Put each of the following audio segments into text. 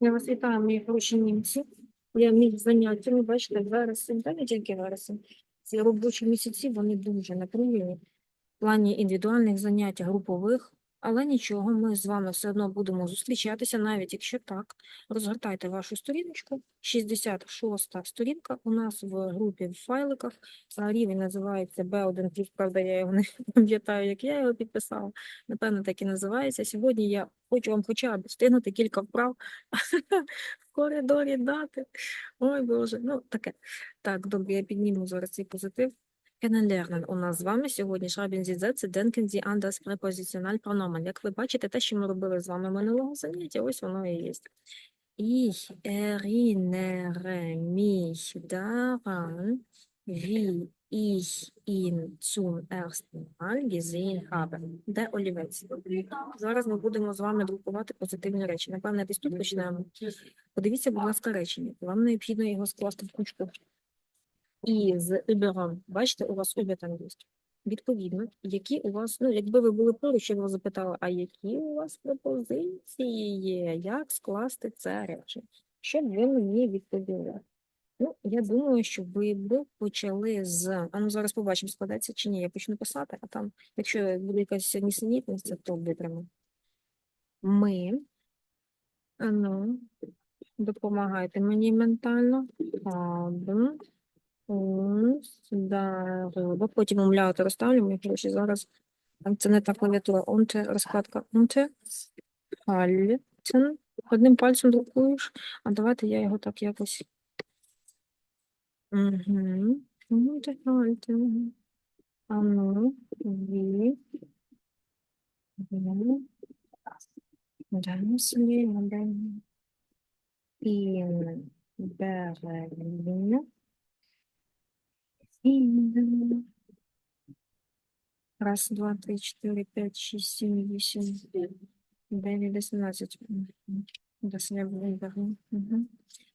Я вас вітаю, мої хороші німці. Я міг заняття, ви бачите, вересень, та не тільки вересень. Ці робочі місяці, вони дуже напружені в плані індивідуальних занять, групових. Але нічого, ми з вами все одно будемо зустрічатися, навіть якщо так. Розгортайте вашу сторіночку. 66 сторінка у нас в групі в файликах. А Рівень називається B1+, правда, я його не пам'ятаю, як я його підписала. Напевно, так і називається. Сьогодні я хочу вам хоча б встигнути кілька вправ в коридорі дати. Ой, Боже, ну таке. Так, добре, я підніму зараз цей позитив. Kennenlernen у нас з вами сьогодні Schreiben Sie Sätze, denken Sie an. Як ви бачите, те, що ми робили з вами минулого заняття, ось воно і є. Ich erinnere mich daran, wie ich ihn zum ersten Mal gesehen habe. Де олівець? Зараз ми будемо з вами друкувати позитивні речі. Напевне, десь тут почнемо. Подивіться, будь ласка, речення. Вам необхідно його скласти в кучку і з über. Бачите, у вас über там є. Відповідно, які у вас, ну, якби ви були поруч, я б вас запитала, а які у вас пропозиції є, як скласти це речення? Щоб ви мені відповіли. Ну, я думаю, що ви б почали з. А ну зараз побачимо, складається чи ні. Я почну писати, а там, якщо буде якась нісенітниця, то витримаю. Ми. Ну, допомагайте мені ментально. Haben darüber. Потім умляти розставлю, мені гроші зараз. Це не та клавіатура. Унте, розкладка. Унте. Halten. Одним пальцем друкуєш, а давайте я його так якось. Угу. Unterhalten. А ну, wie Раз, два, три, чотири, п'ять, шість, сім, вісім, дев'ять. Мгм. Дослідно. Угу.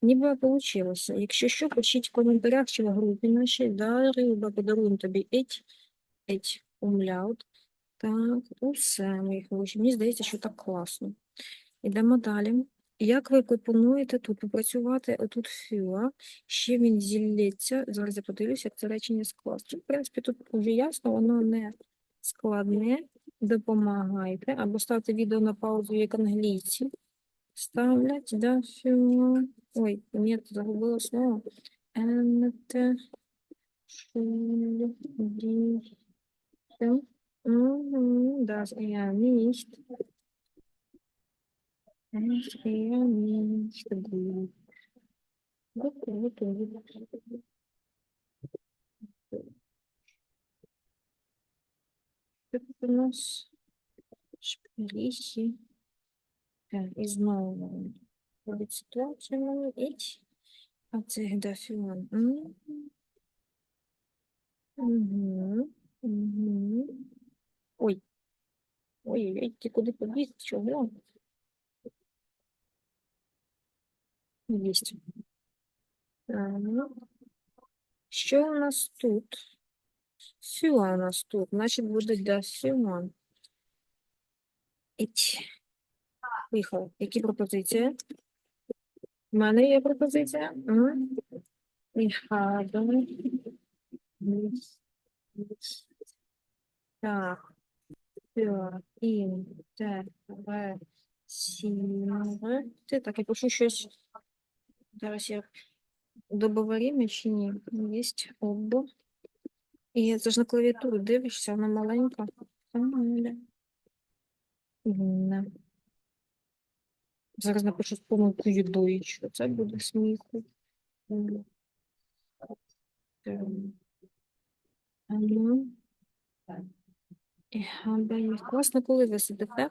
Ніби вийшло. Якщо що, пишіть в коментарях чи в групі нашій. Да, Риба, подаруємо тобі еть, еть, умляут. Так, усе, мої хороші. Мені здається, що так класно. Ідемо далі. Як ви пропонуєте тут попрацювати отут фюа, ще він зілється. Зараз я подивлюся, як це речення скласти. В принципі, тут вже ясно, воно не складне. Допомагайте. Або ставте відео на паузу, як англійці. Ставлять, да, фюа. Ой, ні, загубила слово. Енте. Шульдіхен. Мгм, das eher Тут у нас шпилихи. І знову робить ситуацію іть. А це гдафіон. Угу. Ой. Ой-ой-ой, ти куди побіг? Єсть. Що у нас тут? Сюа у нас тут. Значить, буде да сюа. Поїхали. Які пропозиції? У мене є пропозиція. Так. Für. Так, я пишу щось. Зараз я добоварім'я чи ні? Єсть обо. І це ж на клавіатуру дивишся, вона маленька. Фамілія. Інна. Зараз напишу з помилкою доїч. Це буде сміху. Класно, коли ви сидите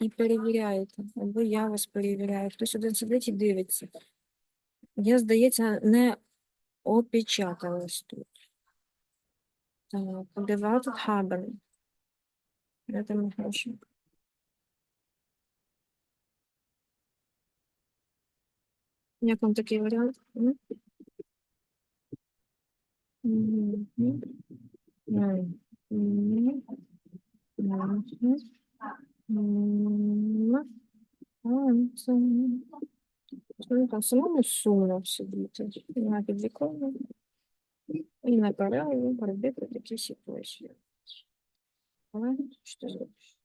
і перевіряєте, або я вас перевіряю. Хтось один сидить і дивиться. Я, здається, не опечаталась тут. Так, gewartet haben. Я там гроші. Як вам такий варіант? М? Ну, там самому сумно сидіти. І на підвіконні, і на перерві робити такі ситуації. Але що зробиш?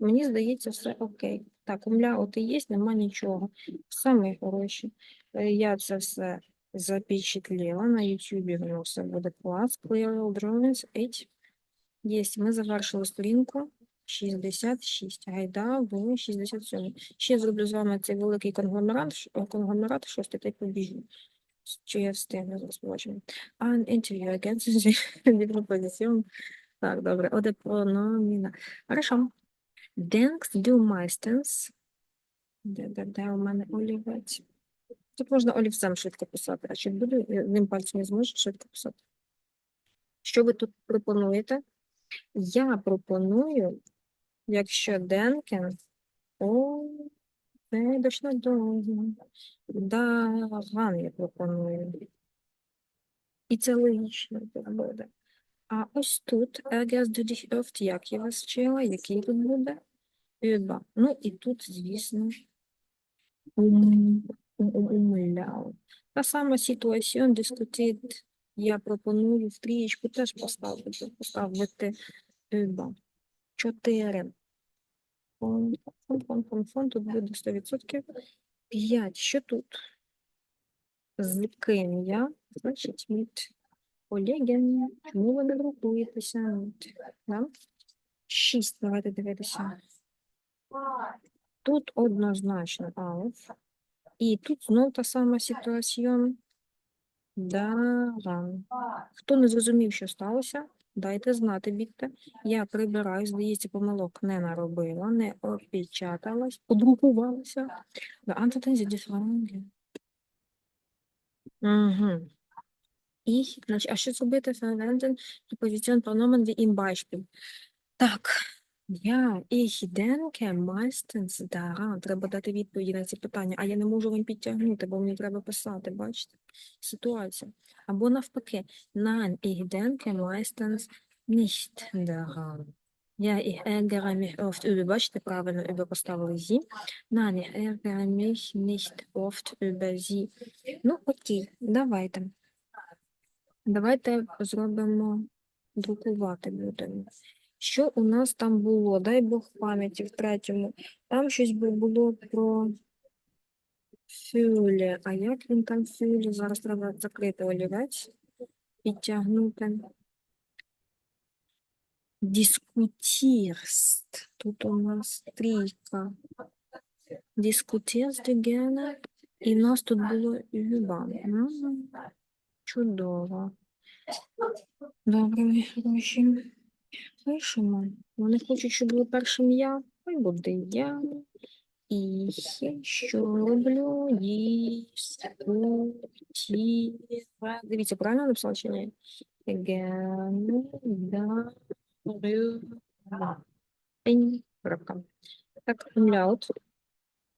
Мені здається, все окей. Так, умляут і є, нема нічого. Саме хороші. Е, Я це все запечатлела на YouTube, воно все буде клас. Clear Drawings 8. Єсть, ми завершили сторінку 66, гайда в 67. Ще зроблю з вами цей великий конгломерат, конгломерат шостий та й побіжу. Чи я встигну, зараз побачимо. An interview against the proposition. Так, добре, оде прономіна. Хорошо. Denkst du meistens? Де, де, де у мене олівець? Тут можна олівцем швидко писати, а чи буду я одним пальцем не зможу швидко писати. Що ви тут пропонуєте? Я пропоную, якщо Денкен, о, це достатньо довго. Даган я пропоную. І це логічно буде. А ось тут Ергес du dich як я вас вчила, який тут буде? Über. Ну і тут, звісно, ум, ум, ум, умляв. Та сама ситуаціон дискутит. Я пропоную в трієчку теж поставити, поставити über. Чотири. Фон, фон, фон, фон, фон, тут буде 100%. П'ять. Що тут? З ким я? Значить, mit Олеген. Чому ви не друкуєтеся? Да? Шість. Давайте дивитися. Тут однозначно Алф. І тут знов та сама ситуація. Даран. Хто не зрозумів, що сталося, дайте знати, бігте. Я прибираю, здається, помилок не наробила, не опечаталась, подрукувалася. Да, антитензі діфранги. Угу. І, значить, а що зробити Verwenden Preposition Pronomen wie im Beispiel? Так, я ich denke meistens daran. Треба дати відповіді на ці питання, а я не можу вам підтягнути, бо мені треба писати, бачите? Ситуація. Або навпаки, nein, ich denke meistens nicht daran. Ja, ich ärgere mich oft über, бачите, правильно über поставили sie. Nein, ich ärgere mich nicht oft über sie. Ну, окей, давайте. Давайте зробимо друкувати будемо. Що у нас там було? Дай Бог пам'яті в третьому. Там щось було про фюлі. А як він там фюлі? Зараз треба закрити олівець, підтягнути. Дискутірст. Тут у нас трійка. Дискутірст gerne. І в нас тут було юбан. Чудово. Добре, хороші. Пишемо. Вони хочуть, щоб було першим я. Хай буде я. І що роблю? Дискутіра. Дивіться, правильно написала чи ні? Крапка. Так, умляут.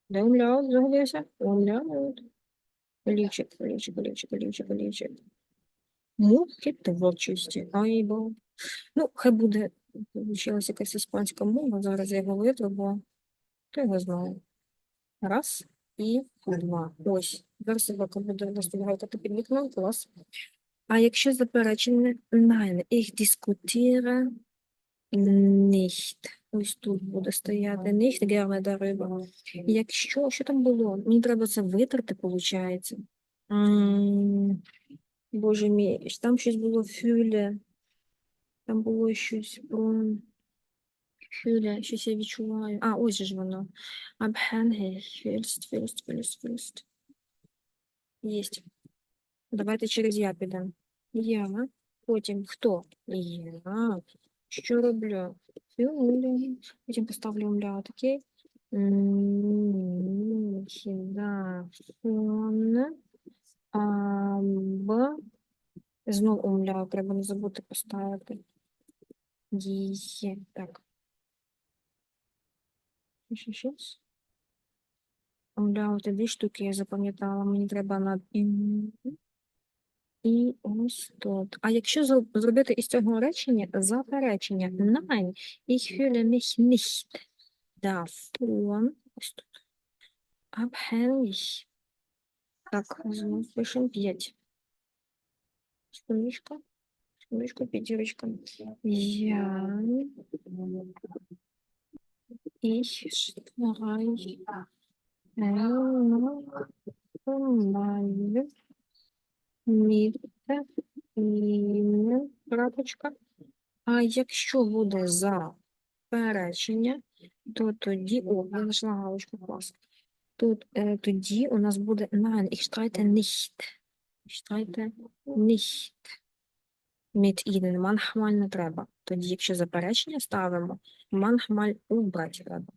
Де умляут загубився? Умляут. Олівчик, олівчик, олівчик, олівчик, олівчик. Муки творчості. Айбо. Ну, хай буде, вчилася якась іспанська мова, зараз я його витру, бо хто його знає. Раз і два. Ось. Зараз собака буде розповідати під вікном, клас. А якщо заперечення, nein, ich diskutiere nicht. Ось тут буде стояти nicht gerne darüber. Якщо, що там було? Мені треба це витерти, виходить. Боже мій, там щось було фюле. Там було щось про фюле, щось я відчуваю. А, ось же ж воно. Abhängig, fühlst, fühlst, fühlst, fühlst. Єсть. Давайте через я підемо. Я. Потім хто? Я. Що роблю? Фюле. Потім поставлю умляут, окей? М, Да. Фон. Аб. Знов умляу, треба не забути поставити. Є. Так. Ще щось. Умляу, дві штуки я запам'ятала. Мені треба над. І ось тут. А якщо зробити із цього речення заперечення Nein, ich fühle mich nicht davon ось тут. Abhängig. Так, пишемо 5. Секундочку. Секундочку, пятерочка. Я ich streiche einmal mit ihnen, крапочка. А якщо буде заперечення, то тоді, о, я знайшла галочку, клас. Тут, е, тоді у нас буде nein, ich streite nicht. Ich streite nicht mit ihnen. Manchmal не треба. Тоді, якщо заперечення ставимо, manchmal убрати треба.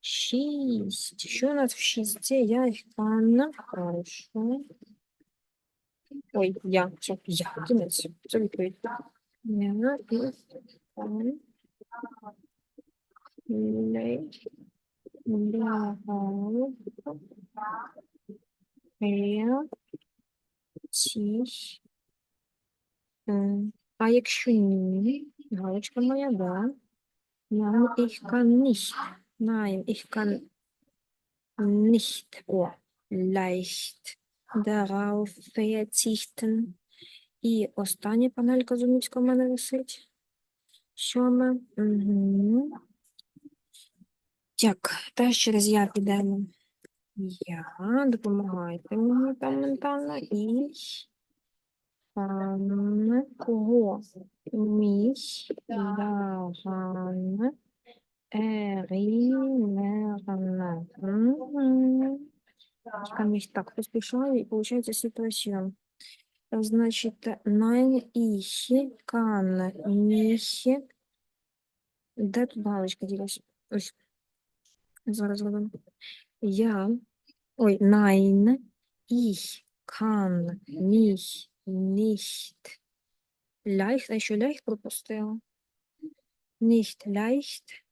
Шість. Що у нас в шісті? Я їх kann. Хорошо. Ой, я. Це я. Кінець. Це відповідь. Я їх kann. Leicht. Ja. Тих. М, А якщо ні, галочка моя, да. Nein, ich kann nicht. Nein, ich kann nicht. О, leicht. І остання панелька зумівська в мене висить. Сьоме. Угу. Так, теж через я підемо. Я, допомагайте мені там ментально. І пан кого міг даган ерінерна. Так поспішаю, і виходить ситуація. Значить, nein, ich kann nicht. Де тут галочка ділась? Ось. Зараз зробимо. Я. Ой, nein, ich kann mich nicht leicht, а що leicht пропустила? Nicht leicht.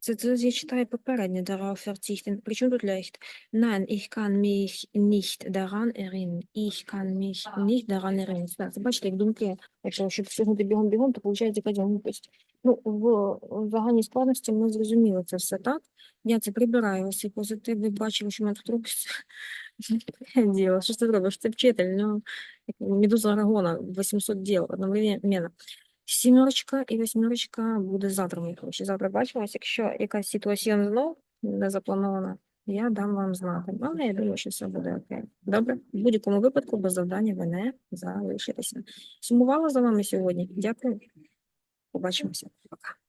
Це, це я читаю попереднє darauf verzichten. При чому тут leicht? Nein, ich kann mich nicht daran erinnern. Ich kann mich nicht daran erinnern. Так, бачите, як думки, якщо щоб встигнути бігом-бігом, то виходить якась глупость. Ну, в, загальній складності ми зрозуміли це все так. Я це прибираю, ось ці позитиви, бачила, що в мене тут Діло, що ж ти робиш? Це вчитель, як медуза Арагона, 800 діл одновременно. Сімерочка і восьмерочка буде завтра, мої хороші. Завтра бачимось. Якщо якась ситуація знов не запланована, я дам вам знати. Але я думаю, що все буде окей. Добре? В будь-якому випадку без завдання ви не залишитеся. Сумувала за вами сьогодні. Дякую. Побачимося. Пока.